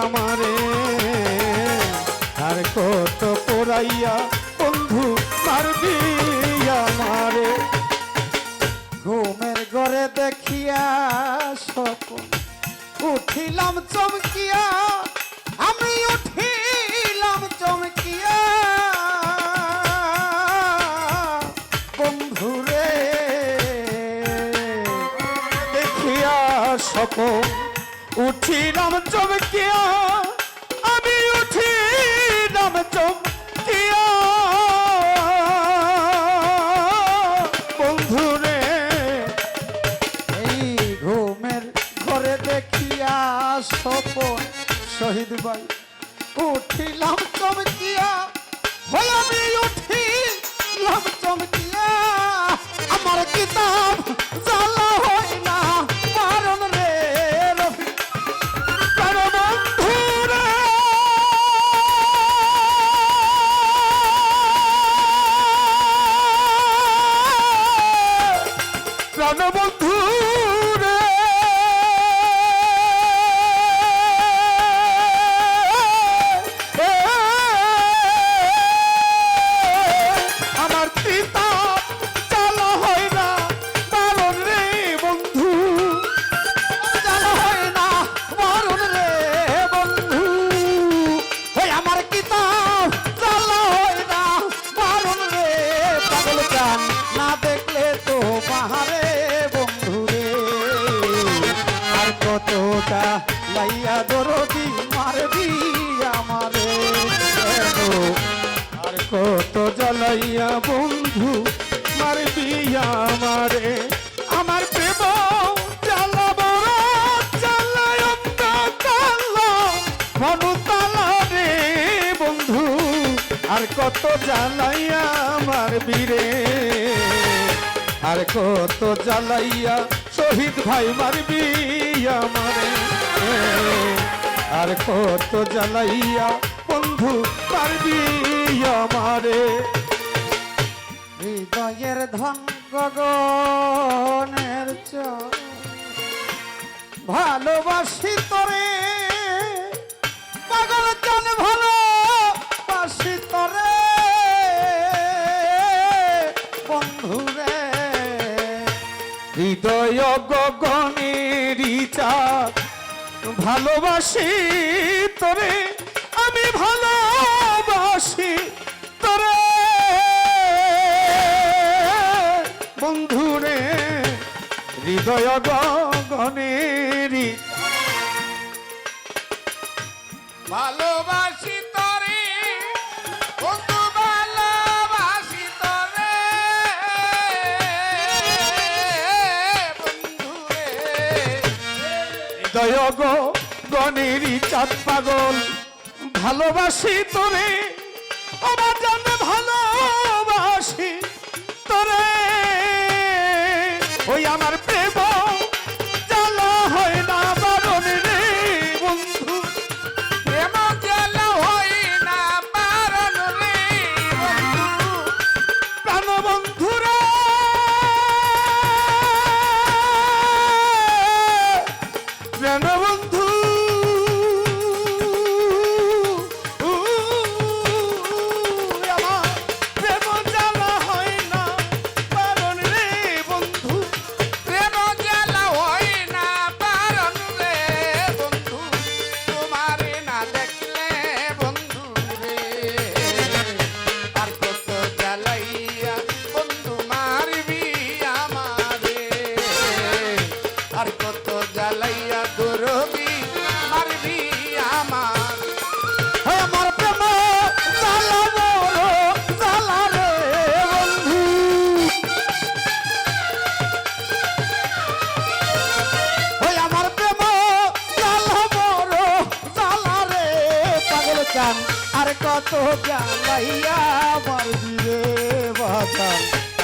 আমারে। আর কত পোড়াইয়া বন্ধু মারবি আমারে। ঘুমের ঘরে দেখিয়া স্বপন উঠিলাম চমকিয়া, আমি উঠিলাম চমকিয়া। বন্ধুরে, দেখিয়া স্বপন উঠিলাম চমকিয়া, আমি উঠিলাম চমকিয়া। বন্ধুরে, এই ঘুমের ঘরে দেখিয়া স্বপন শহীদ ভাই, উঠিলাম চমকিয়া হই আমি উঠিলাম চমকিয়া। আমার কিতাব জ্বালা হয় প্রাণবন্ধু জ্বালাইয়া বন্ধু মারবি আমারে আমার প্রেম বন্ধু, আর কত জ্বালাইয়া আমার বীরে। আর কত জ্বালাইয়া শহীদ ভাই মারবি আমারে আর কত জ্বালাইয়া বন্ধু মারবি আমারে হৃদয়ের ধন গগনের চর। ভালোবাসি তোরে, পাগল জান ভালোবাসি তোরে। বন্ধুরে হৃদয় গগনের ভালোবাসি তোরে বন্ধুরে হৃদয় গগনেরই ভালোবাসি তরে বন্ধু ভালোবাসি তরে। বন্ধু রে হৃদয় গগনেরই চাঁদ পাগল। ভালোবাসি তোরে আমার জান ভালোবাসি কত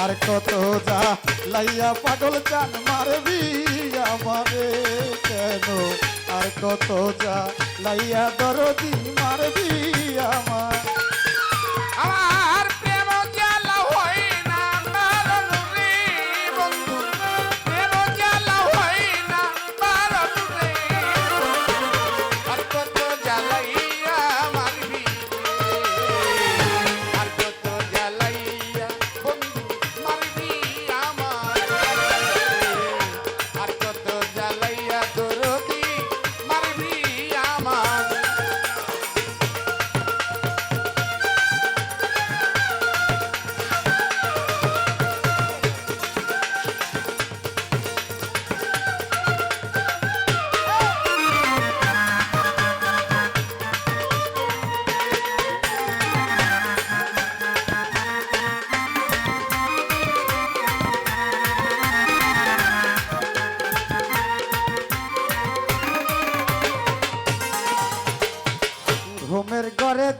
আর কত জ্বালাইয়া পাগল চান মারবি আমারে কেন? আর কত জ্বালাইয়া দরদি মারবি আমার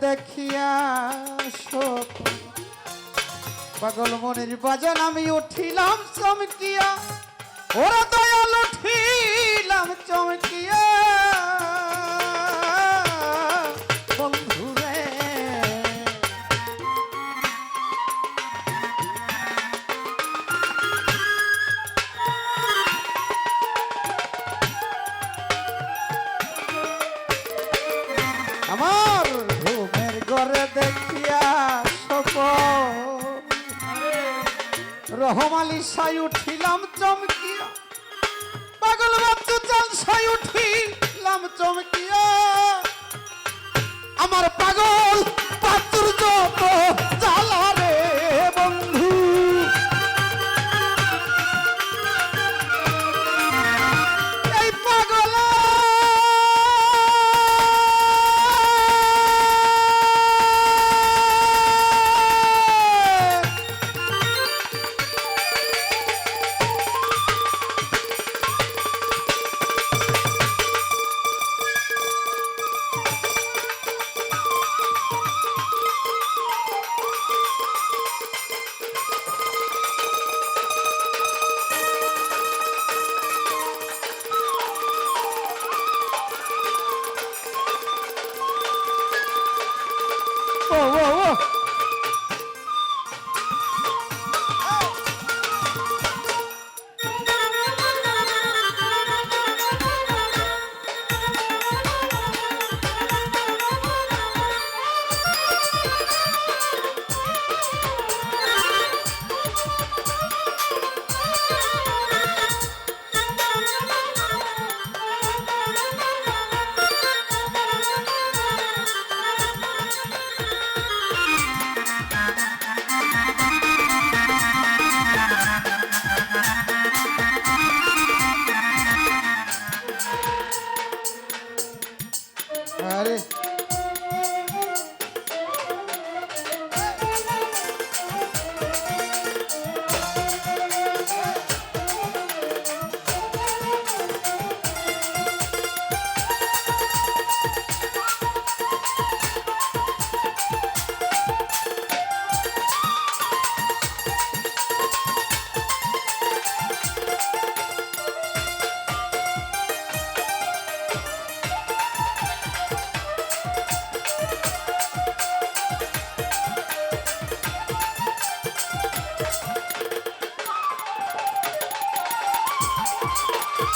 দেখিয়া স্বপ্ন পাগল মনের বাজান আমি উঠিলাম চমকিয়া। ওরা দয়াল উঠিলাম চমকিয়া। রহমালি সাই উঠিলাম চমকিয়া। পাগল বাচ্চু চাল সাই উঠিলাম চমকিয়া।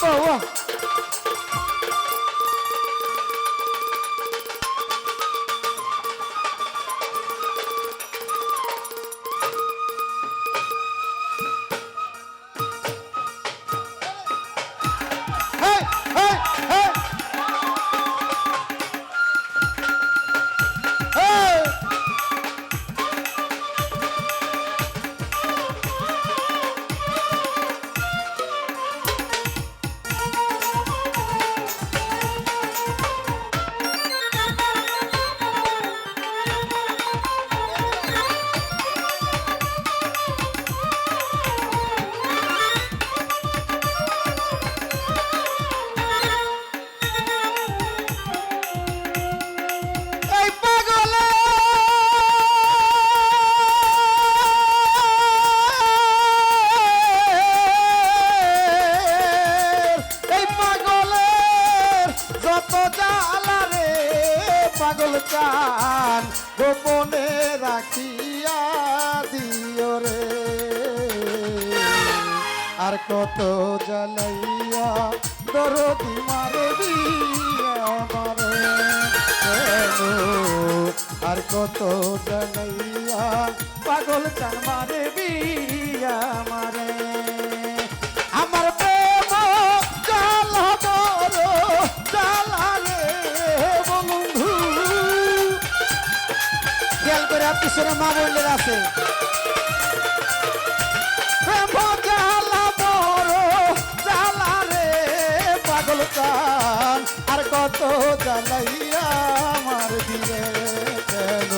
ও ও জ্বালা রে, পাগল চান, গোপনে রাখিয়া দিও রে। আর কত জ্বালাইয়া দরদি মারে দিয়া মারে আর কত জ্বালাইয়া পাগল চান মারে বিয়া মারে পিছনে মা বোনের আছে। আর কত জ্বালাইয়া আমার কেন?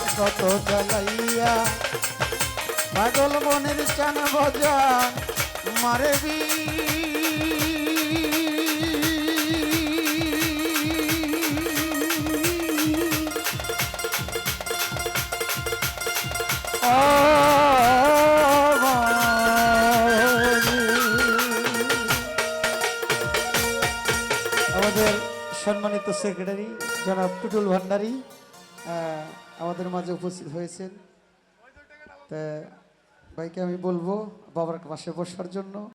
আর কত জ্বালাইয়া পাগল মনের চান ভজান মারে আমাদের সম্মানিত সেক্রেটারি জনাব টুটুল ভান্ডারী আমাদের মাঝে উপস্থিত হয়েছেন। তা, ভাইকে আমি বলব বাবার পাশে বসার জন্য।